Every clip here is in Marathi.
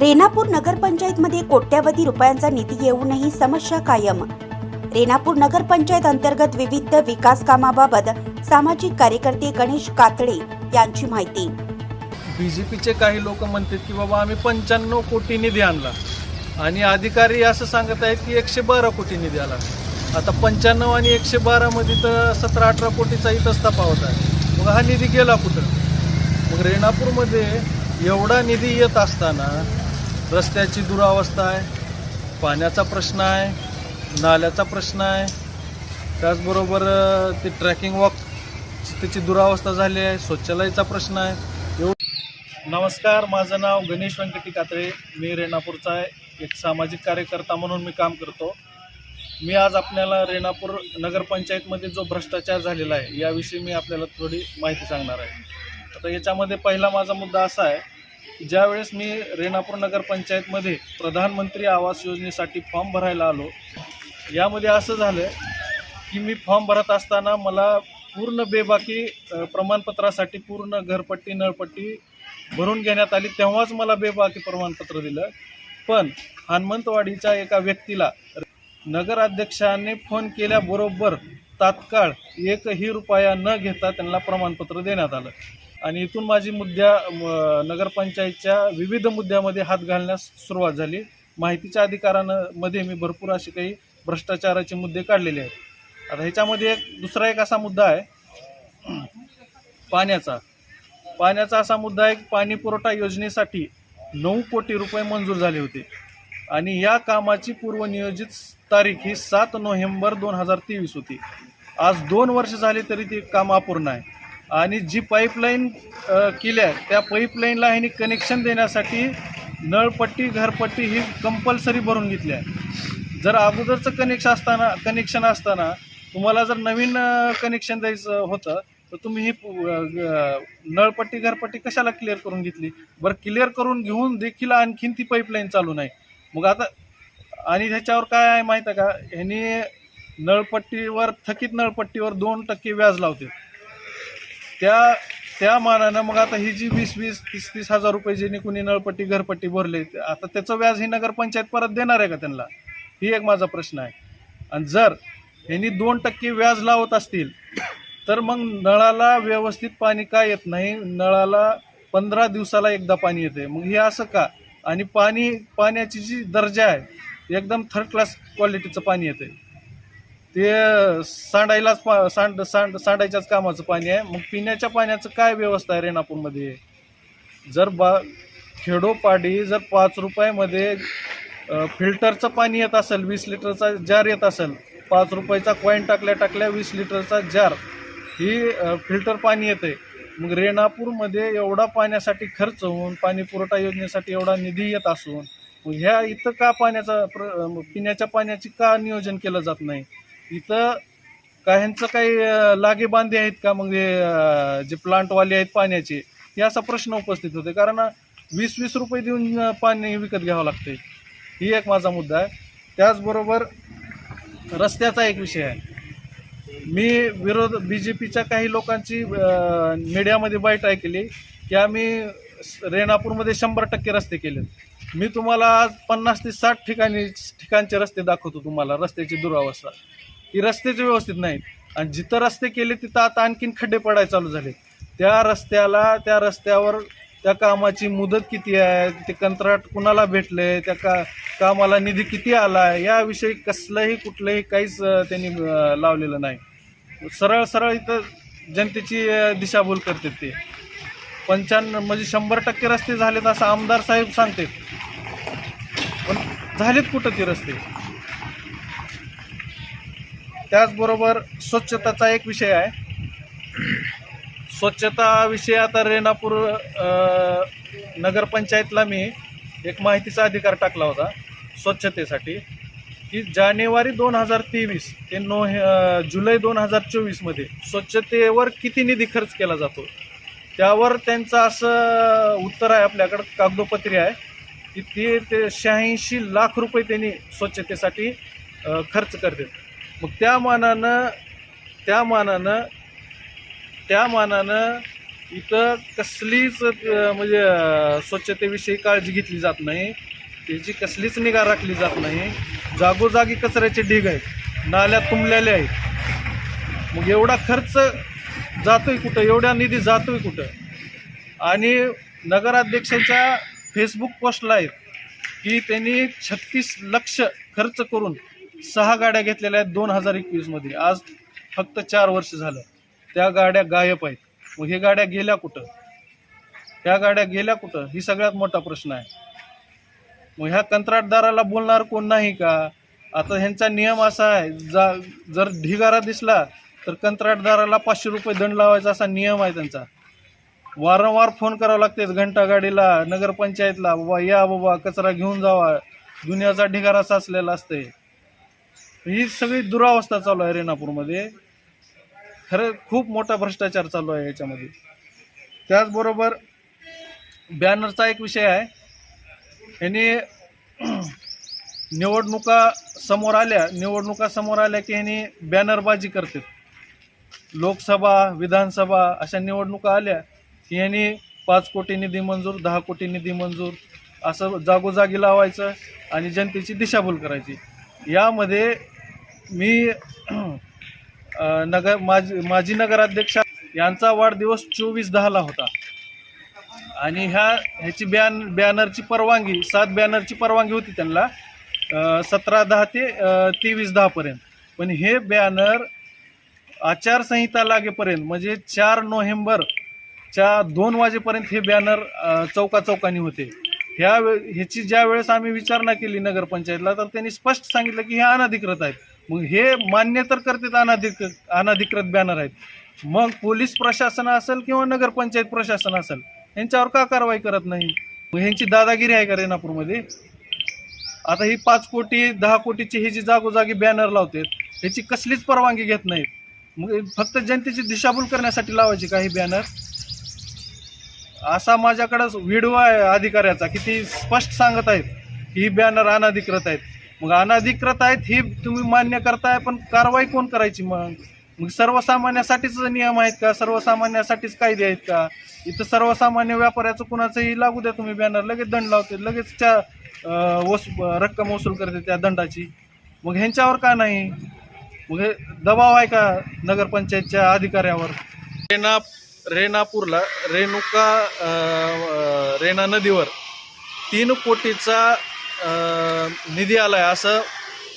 रेणापूर नगरपंचायतमध्ये कोट्यावधी रुपयांचा निधी येऊनही समस्या कायम. रेणापूर नगरपंचायत अंतर्गत विविध विकास कामाबाबत सामाजिक कार्यकर्ते गणेश कातळे यांची माहिती. बी जे पीचे काही लोक म्हणतात की बाबा आम्ही पंच्याण्णव कोटी निधी आणला आणि अधिकारी असं सांगत आहेत की एकशे बारा कोटी निधी आला. आता पंच्याण्णव आणि एकशे बारामध्ये तर सतरा अठरा कोटीचा इथंच तपावत आहे. मग हा निधी गेला कुठं? मग रेणापूरमध्ये एवढा निधी येत असताना रस्त्याची दुरावस्था आहे पाण्याचा प्रश्न आहे नाल्याचा प्रश्न आहे. त्याचबरोबर ते ट्रॅकिंग वॉक त्याची दुरावस्था झाली आहे शौचालयाचा प्रश्न आहे. एवढं नमस्कार माझं नाव गणेश व्यंकटी कात्रे. मी रेणापूरचा आहे एक सामाजिक कार्यकर्ता म्हणून मी काम करतो. मी आज आपल्याला रेणापूर नगरपंचायतमध्ये जो भ्रष्टाचार झालेला आहे याविषयी मी आपल्याला थोडी माहिती सांगणार आहे. आता याच्यामध्ये पहिला माझा मुद्दा असा आहे ज्यावेळेस मी रेणापूर नगरपंचायतमध्ये प्रधानमंत्री आवास योजनेसाठी फॉर्म भरायला आलो यामध्ये असं झालं की मी फॉर्म भरत असताना मला पूर्ण बेबाकी प्रमाणपत्रासाठी पूर्ण घरपट्टी नळपट्टी भरून घेण्यात आली तेव्हाच मला बेबाकी प्रमाणपत्र दिलं. पण हनुमंतवाडीच्या एका व्यक्तीला नगराध्यक्षाने फोन केल्याबरोबर तात्काळ एकही रुपया न घेता त्यांना प्रमाणपत्र देण्यात आलं. आणि इथून माझी मुद्द्या नगरपंचायतच्या विविध मुद्द्यामध्ये हात घालण्यास सुरुवात झाली. माहितीच्या अधिकारांमध्ये मी भरपूर असे काही भ्रष्टाचाराचे मुद्दे काढलेले आहेत. आता ह्याच्यामध्ये एक दुसरा एक असा मुद्दा आहे. पाण्याचा. पाण्याचा असा मुद्दा आहे की पाणी पुरवठा योजनेसाठी नऊ कोटी रुपये मंजूर झाले होते. आणि या कामाची पूर्वनियोजित तारीख ही सात नोव्हेंबर दोन हजार तेवीस होती. आज दोन वर्ष झाली तरी ते काम अपूर्ण आहे. आणि जी पाईपलाईन केली आहे त्या पाईपलाईनला ह्यांनी कनेक्शन देण्यासाठी नळपट्टी घरपट्टी ही कंपल्सरी भरून घेतली आहे जर अगोदरचं कनेक्शन असताना कनेक्शन असताना तुम्हाला जर नवीन कनेक्शन द्यायचं होतं तर तुम्ही ही नळपट्टी घरपट्टी कशाला क्लिअर करून घेतली? बरं क्लिअर करून घेऊन देखील आणखीन ती पाईपलाईन चालू नाही. मग आता आणि ह्याच्यावर काय आहे माहीत आहे का? ह्यांनी नळपट्टीवर थकीत नळपट्टीवर दोन टक्के व्याज लावते. त्या त्या मानानं मग आता ही जी वीस वीस तीस तीस हजार रुपये ज्यांनी कुणी नळपट्टी घरपट्टी भरले आता त्याचं व्याज ही नगरपंचायत परत देणार आहे का त्यांना? ही एक माझा प्रश्न आहे. आणि जर ह्यांनी दोन टक्के व्याज लावत असतील तर मग नळाला व्यवस्थित पाणी का येत नाही? नळाला पंधरा दिवसाला एकदा पाणी येते मग हे असं का? आणि पाणी पाण्याची जी दर्जा आहे एकदम थर्ड क्लास क्वालिटीचं पाणी येते ते सांडायलाच पा सांड सांड सांडायच्याच कामाचं पाणी आहे. मग पिण्याच्या पाण्याचं काय व्यवस्था आहे रेणापूरमध्ये? जर बा खेडोपाडी जर पाच रुपयामध्ये फिल्टरचं पाणी येत असेल वीस लिटरचा जार येत असेल पाच रुपयाचा कॉईन टाकल्या टाकल्या वीस लिटरचा जार ही फिल्टर पाणी येते मग रेणापूरमध्ये एवढा पाण्यासाठी खर्च होऊन पाणी पुरवठा योजनेसाठी एवढा निधी येत असून मग ह्या इथं का पाण्याचा प्र पिण्याच्या पाण्याची का नियोजन केलं जात नाही? इथं काहींचं काही लागेबांधे आहेत का? मग हे जे प्लांटवाले आहेत पाण्याचे हे असा प्रश्न उपस्थित होते कारण वीस वीस रुपये देऊन पाणी विकत घ्यावं लागते ही एक माझा मुद्दा आहे. त्याचबरोबर रस्त्याचा एक विषय आहे. मी विरोध बी जे पीच्या काही लोकांची मीडियामध्ये बाईट ऐकली की आम्ही रेणापूरमध्ये शंभर टक्के रस्ते केलेत. मी तुम्हाला आज पन्नास ते साठ ठिकाणी ठिकाणचे रस्ते दाखवतो तुम्हाला रस्त्याची दुरावस्था. की रस्तेच व्यवस्थित नाहीत. आणि जिथं रस्ते केले तिथं आता आणखीन खड्डे पडायला चालू झाले त्या रस्त्याला त्या रस्त्यावर त्या कामाची मुदत किती आहे? ते कंत्राट कुणाला भेटले? त्या का कामाला निधी किती आला आहे याविषयी कसलंही कुठलंही काहीच त्यांनी लावलेलं नाही. सरळ सरळ इथं जनतेची दिशाभूल करते ते. पंच्याण्णव म्हणजे शंभर टक्के रस्ते झालेत असं आमदार साहेब सांगते पण झालेत कुठं ते रस्ते? त्याचबरोबर स्वच्छताचा एक विषय आहे. स्वच्छता विषय आता रेणापूर नगरपंचायतला मी एक माहितीचा अधिकार टाकला होता स्वच्छतेसाठी की जानेवारी दोन हजार तेवीस ते नो जुलै दोन हजार चोवीसमध्ये स्वच्छतेवर किती निधी खर्च केला जातो? त्यावर त्यांचं असं उत्तर आहे आपल्याकडं कागदोपत्री आहे की ते ते शहाऐंशी लाख रुपये त्यांनी स्वच्छतेसाठी खर्च करतात. मग त्या मानानं त्या मानानं त्या मानानं इथं कसलीच म्हणजे स्वच्छतेविषयी काळजी घेतली जात नाही. त्याची कसलीच निगा राखली जात नाही. जागोजागी कचऱ्याचे ढीग आहेत. नाल्या तुंबलेल्या आहेत. मग एवढा खर्च जातोय कुठं? एवढा निधी जातोय कुठं? आणि नगराध्यक्षांच्या फेसबुक पोस्टला आहेत की त्यांनी छत्तीस लक्ष खर्च करून सहा गाड्या घेतलेल्या आहेत दोन हजार एकवीसमध्ये आज फक्त चार वर्ष झालं. त्या गाड्या गायब आहेत. मग हे गाड्या गेल्या कुठं? ह्या गाड्या गेल्या कुठं? ही सगळ्यात मोठा प्रश्न आहे. मग ह्या कंत्राटदाराला बोलणार कोण नाही का? आता ह्यांचा नियम असा आहे जा जर ढिगारा दिसला तर कंत्राटदाराला पाचशे रुपये दंड लावायचा असा नियम आहे त्यांचा. वारंवार फोन करावं लागते घंटा गाडीला नगरपंचायतला बाबा या बाबा कचरा घेऊन जावा. दुनियाचा ढिगारा साचलेला असते ही सगळी दुरावस्था चालू आहे रेणापूरमध्ये. खरं खूप मोठा भ्रष्टाचार चालू आहे याच्यामध्ये. त्याचबरोबर बॅनरचा एक विषय आहे. यांनी निवडणुका समोर आल्या निवडणुका समोर आल्या की यांनी बॅनरबाजी करतात. लोकसभा विधानसभा अशा निवडणुका आल्या की यांनी पाच कोटी निधी मंजूर दहा कोटी निधी मंजूर असं जागोजागी लावायचं आणि जनतेची दिशाभूल करायची. यामध्ये मी नगर माजी माजी नगराध्यक्ष यांचा वाढदिवस चोवीस दहाला होता. आणि ह्या ह्याची बॅन बॅनरची परवानगी सात बॅनरची परवानगी होती त्यांना सतरा दहा ते तेवीस दहापर्यंत. पण हे बॅनर आचारसंहिता लागेपर्यंत म्हणजे चार नोव्हेंबरच्या दोन वाजेपर्यंत हे बॅनर चौका चौकानी होते. ह्या वे ह्याची ज्या वेळेस आम्ही विचारणा केली नगरपंचायतला तर त्यांनी स्पष्ट सांगितलं की हे अनधिकृत आहेत. मग हे मान्य तर करतात अनाधिकृत अनाधिकृत बॅनर आहेत. मग पोलीस प्रशासन असेल किंवा नगरपंचायत प्रशासन असेल यांच्यावर का कारवाई करत नाही? मग ह्यांची दादागिरी आहे का रेणापूरमध्ये? आता ही पाच कोटी दहा कोटीची ही जी जागोजागी बॅनर लावतात ह्याची कसलीच परवानगी घेत नाहीत. मग फक्त जनतेची दिशाभूल करण्यासाठी लावायची का ही बॅनर असा माझ्याकडं व्हिडिओ आहे अधिकाऱ्याचा की ती स्पष्ट सांगत आहेत ही बॅनर अनाधिकृत आहेत. मग अनधिकृत आहेत ही तुम्ही मान्य करताय पण कारवाई कोण करायची मग? मग सर्वसामान्यासाठीच नियम आहेत का? सर्वसामान्यासाठीच कायदे आहेत का? इथं सर्वसामान्य व्यापाऱ्याचं कुणाचंही लागू द्या तुम्ही बॅनर लगेच दंड लावते लगेच त्या वस रक्कम वसूल करते त्या दंडाची. मग ह्यांच्यावर का नाही? मग हे दबाव आहे का नगरपंचायतच्या अधिकाऱ्यावर? रेणा रेणापूरला रेणुका रेना रेणा नदीवर तीन कोटीचा निधी आला आहे असं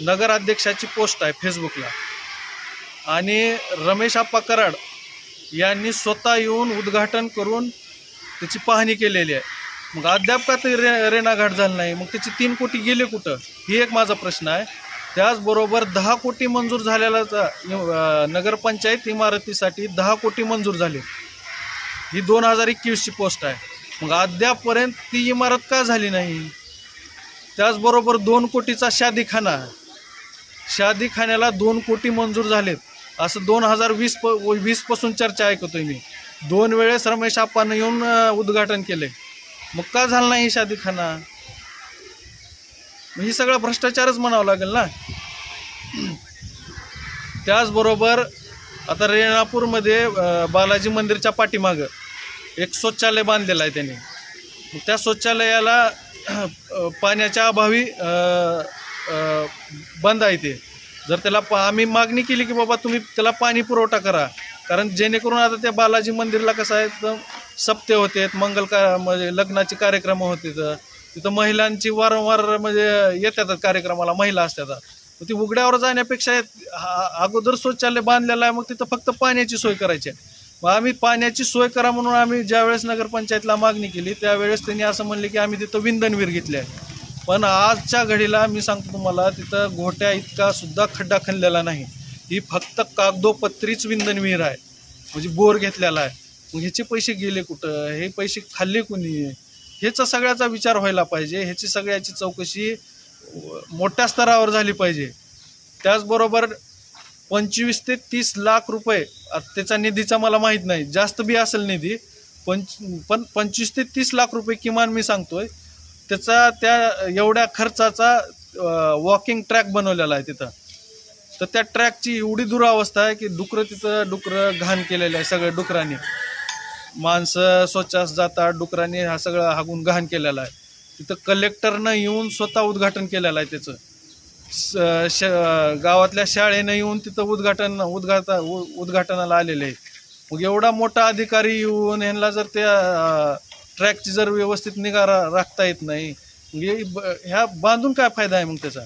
नगराध्यक्षाची पोस्ट आहे फेसबुकला. आणि रमेश आप्पा कराड यांनी स्वतः येऊन उद्घाटन करून त्याची पाहणी केलेली आहे. मग अद्याप का ते रे रेणाघाट झालं नाही. मग त्याची तीन कोटी गेले कुठं? ही एक माझा प्रश्न आहे. त्याचबरोबर दहा कोटी मंजूर झालेला नगरपंचायत इमारतीसाठी दहा कोटी मंजूर झाले. ही दोन हजार एकवीसची पोस्ट आहे. मग अद्यापपर्यंत ती इमारत का झाली नाही? त्याचबरोबर दोन कोटीचा शादीखाना. शादीखान्याला दोन कोटी मंजूर झालेत. असं दोन हजार वीस प वीसपासून चर्चा ऐकतोय मी. दोन वेळेस रमेश आप्पानं येऊन उद्घाटन केले मग का झालं नाही शादीखाना? मग ही सगळा भ्रष्टाचारच म्हणावं लागेल ना? त्याचबरोबर आता रेणापूरमध्ये बालाजी मंदिरच्या पाठीमागं एक शौचालय बांधलेलं आहे त्यांनी. त्या शौचालयाला पाण्याच्या अभावी बंद आहे ते. जर त्याला पा आम्ही मागणी केली की बाबा तुम्ही त्याला पाणी पुरवठा करा. कारण जेणेकरून आता त्या बालाजी मंदिरला कसं आहे तर सप्ते होते मंगल का म्हणजे लग्नाचे कार्यक्रम होते तर तिथं महिलांची वारंवार म्हणजे येतात कार्यक्रमाला महिला असतात. ती उघड्यावर जाण्यापेक्षा अगोदर शौचालय बांधलेलं आहे मग तिथं फक्त पाण्याची सोय करायची आहे. मग आम्ही पाण्याची सोय करा म्हणून आम्ही ज्यावेळेस नगरपंचायतला मागणी केली त्यावेळेस त्यांनी असं म्हणले की आम्ही तिथं विंधनवीर घेतले आहे. पण आजच्या घडीला मी सांगतो तुम्हाला तिथं घोट्या इतका सुद्धा खड्डा खणलेला नाही. ही फक्त कागदोपत्रीच विंदनवीर आहे. म्हणजे बोर घेतलेला आहे. मग ह्याचे पैसे गेले कुठं? हे पैसे खाल्ले कुणी? ह्याचा सगळ्याचा विचार व्हायला पाहिजे. ह्याची सगळ्याची चौकशी मोठ्या स्तरावर झाली पाहिजे. त्याचबरोबर पंचवीस ते तीस लाख रुपये. त्याचा निधीचा मला माहीत नाही. जास्त बी असेल निधी. पंच पण पंचवीस ते तीस लाख रुपये किमान मी सांगतोय. त्याचा त्या एवढ्या खर्चाचा वॉकिंग ट्रॅक बनवलेला आहे तिथं. तर त्या ट्रॅकची एवढी दुरावस्था आहे की डुकरं तिथं डुकरं घाण केलेलं आहे सगळ्या डुकरांनी. माणसं स्वच्छ जातात डुकरांनी हा सगळं हागून घाण केलेला आहे. तिथं कलेक्टरनं येऊन स्वतः उद्घाटन केलेलं आहे त्याचं. स- श गावातल्या शाळेनं येऊन तिथं उद्घाटन उद्घाटन उद्घाटनाला आलेले आहेत. मग एवढा मोठा अधिकारी येऊन यांना जर त्या ट्रॅकची जर व्यवस्थित निगा रा- राखता येत नाही हे ब- ह्या बांधून काय फायदा आहे मग त्याचा?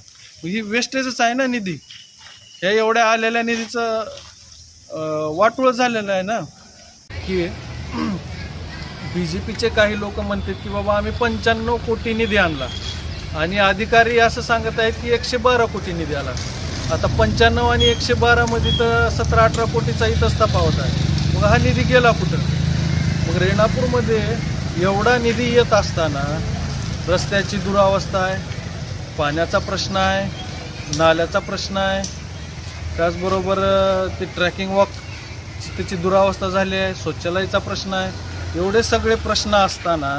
ही वेस्टेजच आहे ना निधी. ह्या एवढ्या आलेल्या निधीचं वाटोळ झालेलं आहे ना? की बी जे पीचे काही लोक म्हणतात की बाबा आम्ही पंच्याण्णव कोटी निधी आणला. आणि अधिकारी असं सांगत आहेत की एकशे बारा कोटी निधी आला. आता पंच्याण्णव आणि एकशे बारामध्ये तर सतरा अठरा कोटीचा इथंच तफावत आहे. मग हा निधी गेला कुठं? मग रेणापूरमध्ये एवढा निधी येत असताना रस्त्याची दुरावस्था आहे पाण्याचा प्रश्न आहे नाल्याचा प्रश्न आहे. त्याचबरोबर ते ट्रॅकिंग वॉक त्याची दुरावस्था झाली आहे शौचालयाचा प्रश्न आहे. एवढे सगळे प्रश्न असताना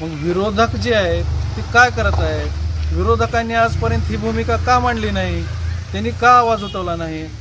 मग विरोधक जे आहेत ती काय करत आहेत? विरोधकांनी आजपर्यंत ही भूमिका का मांडली नाही? त्यांनी का आवाज उठवला नाही?